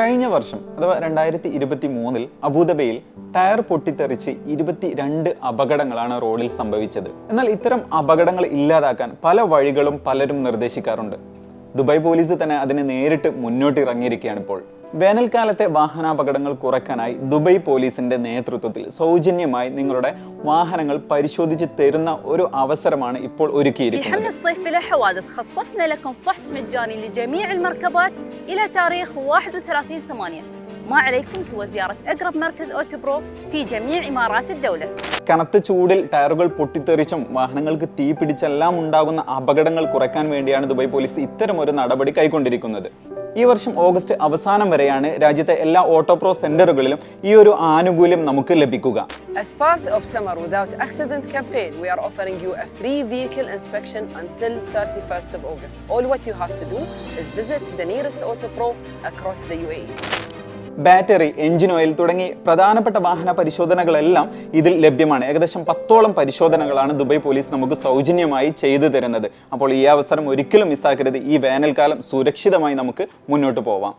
കഴിഞ്ഞ വർഷം അഥവാ രണ്ടായിരത്തി ഇരുപത്തി മൂന്നിൽ അബുദാബിയിൽ ടയർ പൊട്ടിത്തെറിച്ച് ഇരുപത്തിരണ്ട് അപകടങ്ങളാണ് റോഡിൽ സംഭവിച്ചത്. എന്നാൽ ഇത്തരം അപകടങ്ങൾ ഇല്ലാതാക്കാൻ പല വഴികളും പലരും നിർദ്ദേശിക്കാറുണ്ട്. ദുബായ് പോലീസ് തന്നെ അതിനെ നേരിട്ട് മുന്നോട്ട് ഇറങ്ങിയിരിക്കുകയാണ് ഇപ്പോൾ. വേനൽക്കാലത്തെ വാഹനാപകടങ്ങൾ കുറയ്ക്കാനായി ദുബൈ പോലീസിന്റെ നേതൃത്വത്തിൽ സൗജന്യമായി നിങ്ങളുടെ വാഹനങ്ങൾ പരിശോധിച്ച് തരുന്ന ഒരു അവസരമാണ് ഇപ്പോൾ ഒരുക്കിയിരിക്കുന്നത്. حمل الصيف بلا حوادث خصصنا لكم فحص مجاني لجميع المركبات إلى تاريخ 31 8 ما عليكم سوى زيارة أقرب مركز أوتوبرو في جميع إمارات الدولة കനത്ത ചൂടിൽ ടയറുകൾ പൊട്ടിത്തെറിച്ചും വാഹനങ്ങൾക്ക് തീ പിടിച്ചെല്ലാം ഉണ്ടാകുന്ന അപകടങ്ങൾ കുറയ്ക്കാൻ വേണ്ടിയാണ് ദുബായ് പോലീസ് ഇത്തരം ഒരു നടപടി കൈക്കൊണ്ടിരിക്കുന്നത് ഈ വർഷം ഓഗസ്റ്റ് അവസാനം വരെയാണ് രാജ്യത്തെ എല്ലാ ഓട്ടോപ്രോ സെന്ററുകളിലും ഈ ഒരു ആനുകൂല്യം നമുക്ക് ലഭിക്കുക As part of Summer Without Accident campaign, we are offering you a free vehicle inspection until 31st of August. All what you have to do is visit the nearest Auto Pro across the UAE. battery engine oil തുടങ്ങി പ്രധാനപ്പെട്ട വാഹന പരിശോധനകളെല്ലാം ഇതിൽ ലഭ്യമാണ്. ഏകദേശം പത്തോളം പരിശോധനകളാണ് Dubai police നമുക്ക് സൗജന്യമായി ചെയ്തു തരുന്നത്. അപ്പോൾ ഈ അവസരം ഒരിക്കലും മിസ്സാക്കരുത്. ഈ വേനൽക്കാലം സുരക്ഷിതമായി നമുക്ക് മുന്നോട്ട് പോവാം.